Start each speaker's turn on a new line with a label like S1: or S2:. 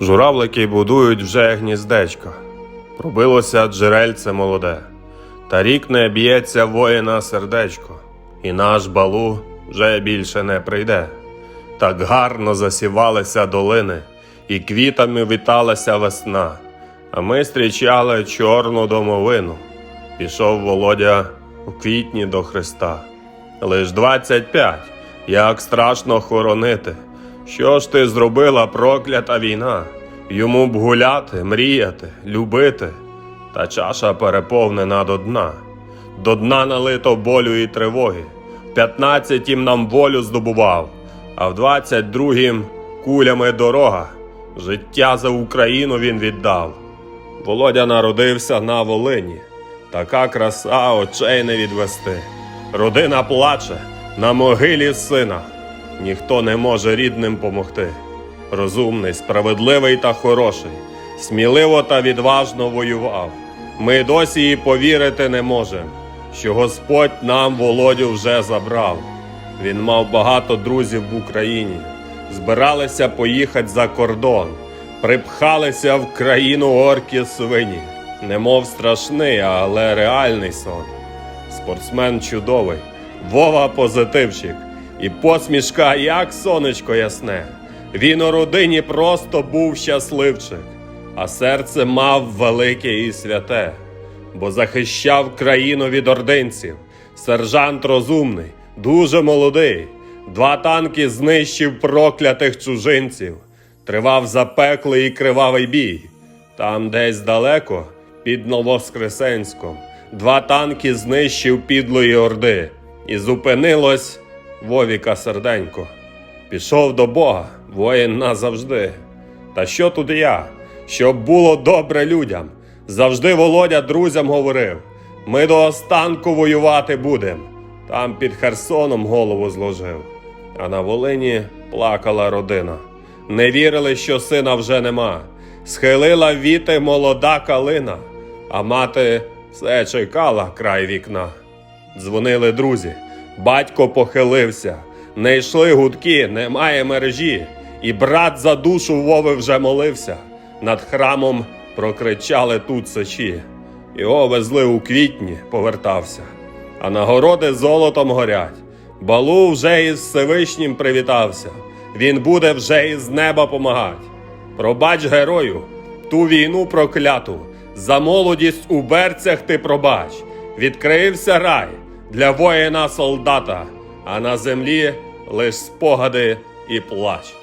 S1: Журавлики будують вже гніздечко, пробилося джерельце молоде, та рік не б'ється воїна сердечко, і наш балу вже більше не прийде. Так гарно засівалися долини, і квітами віталася весна, а ми зустрічали чорну домовину. Пішов Володя у квітні до Христа. Лиш двадцять п'ять, як страшно хоронити. Що ж ти зробила проклята війна? Йому б гуляти, мріяти, любити, та чаша переповнена до дна. До дна налито болю і тривоги. В п'ятнадцятім нам волю здобував, а в двадцять другім кулями дорога. Життя за Україну він віддав. Володя народився на Волині. Така краса очей не відвести. Родина плаче на могилі сина. Ніхто не може рідним помогти. Розумний, справедливий та хороший, сміливо та відважно воював. Ми досі і повірити не можемо, що Господь нам Володю вже забрав. Він мав багато друзів в Україні, збиралися поїхати за кордон, припхалися в країну орки свині, немов страшний, але реальний сон. Спортсмен чудовий, Вова позитивчик, і посмішка, як сонечко ясне. Він у родині просто був щасливчик, а серце мав велике і святе, бо захищав країну від ординців. Сержант розумний, дуже молодий. Два танки знищив проклятих чужинців. Тривав запеклий і кривавий бій. Там десь далеко, під Новоскресенськом, два танки знищив підлої орди, і зупинилось Вовіка серденько. Пішов до Бога, воїн назавжди. Та що тут я? Щоб було добре людям. Завжди Володя друзям говорив: ми до останку воювати будем. Там під Херсоном голову зложив. А на Волині плакала родина. Не вірили, що сина вже нема. Схилила віти молода калина, а мати все чекала край вікна. Дзвонили друзі, батько похилився, не йшли гудки, немає мережі, і брат за душу Вови вже молився. Над храмом прокричали тут сечі. Його везли у квітні, повертався, а нагороди золотом горять. Балу вже із Всевишнім привітався. Він буде вже із неба помагать. Пробач герою, ту війну прокляту, за молодість у берцях ти пробач. Відкрився рай для воїна солдата, а на землі лиш спогади і плач.